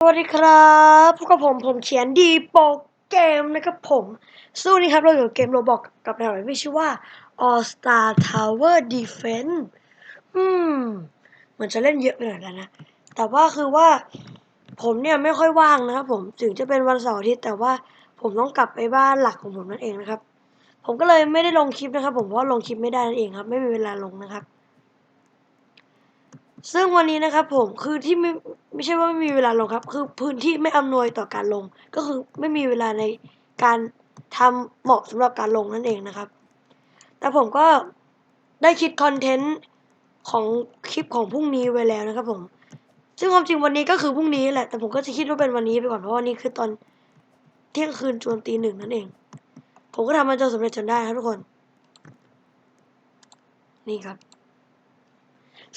สวัสดีครับพบกับผมผมเขียนดีโปรเกมนะครับผมสู้นี้ครับเราอยู่เกมโรบอกกับแนวไหนที่ชื่อว่า All Star Tower Defense อืมเหมือนจะเล่นเยอะไปหน่อยแล้วนะ แต่ว่าคือว่า ผมเนี่ยไม่ค่อยว่างนะครับผมถึงจะเป็นวันเสาร์อาทิตย์แต่ว่าผมต้องกลับไปบ้านหลักของผมนั่นเองนะครับ ผมก็เลยไม่ได้ลงคลิปนะครับ ผมเพราะลงคลิปไม่ได้นั่นเองครับ ไม่มีเวลาลงนะครับซึ่งวันนี้นะครับผมคือที่ ไม่ใช่ว่าไม่มีเวลาลงครับ คือพื้นที่ไม่อำนวยต่อการลง ก็คือไม่มีเวลาในการทำเหมาะสำหรับการลงนั่นเองนะครับ แต่ผมก็ได้คิดคอนเทนต์ของคลิปของพรุ่งนี้ไว้แล้วนะครับ ผม ซึ่งความจริงวันนี้ก็คือพรุ่งนี้แหละ แต่ผมก็จะคิดว่าเป็นวันนี้ไปก่อน เพราะวันนี้คือตอนเที่ยงคืนจวนตีหนึ่งนั่นเอง ผมก็ทำมันจนสำเร็จจนได้ครับทุกคน นี่ครับ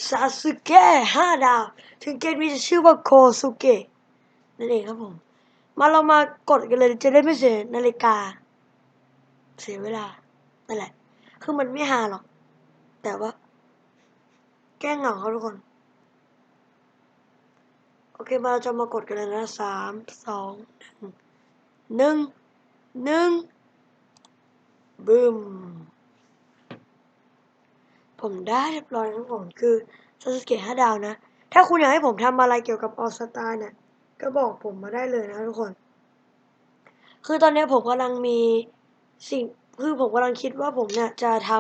ซาสึเกะห้าดาว ถึงเกมนี้จะชื่อว่าโคสุเกะนั่นเองครับผม มาเรามากดกันเลยจะได้ไม่เสียนาฬิกา เสียเวลา นั่นแหละ คือมันไม่หาหรอก แต่ว่า แก้เหงาครับทุกคน โอเคมาเราจะมากดกันเลยนะสามสองหนึ่งหนึ่งบึ้ม ผมได้เรียบร้อยครับผมคือซาสเกะห้าดาวนะ ถ้าคุณอยากให้ผมทำอะไรเกี่ยวกับออสตาเนี่ย ก็บอกผมมาได้เลยนะทุกคน คือตอนนี้ผมกำลังมีสิ่ง คือผมกำลังคิดว่าผมเนี่ยจะท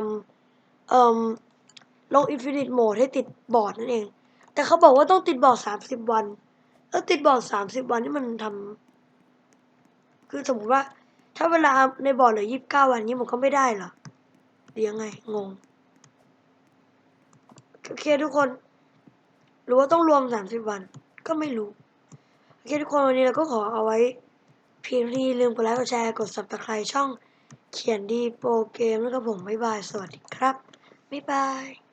ำเอ่อลง Infinite Mode ให้ติดบอร์ดนั่นเอง แต่เขาบอกว่าต้องติดบอร์ดสามสิบวัน แล้วติดบอร์ดสามสิบวันนี่มันทำคือสมมติว่า ถ้าเวลาในบอร์ดเหลือยี่สิบเก้าวันนี้ผมก็ไม่ได้เหรอหรือยังไงงง โอเคทุกคน หรือว่าต้องรวมสามสิบวัน ก็ไม่รู้ โอเคทุกคนวันนี้เราก็ขอเอาไว้ เพียงเท่านี้ลืมกดไลค์กดแชร์กด subscribe ช่องเขียนดีโปรเกมแล้วก็ผม บ๊ายบาย สวัสดีครับ บ๊ายบาย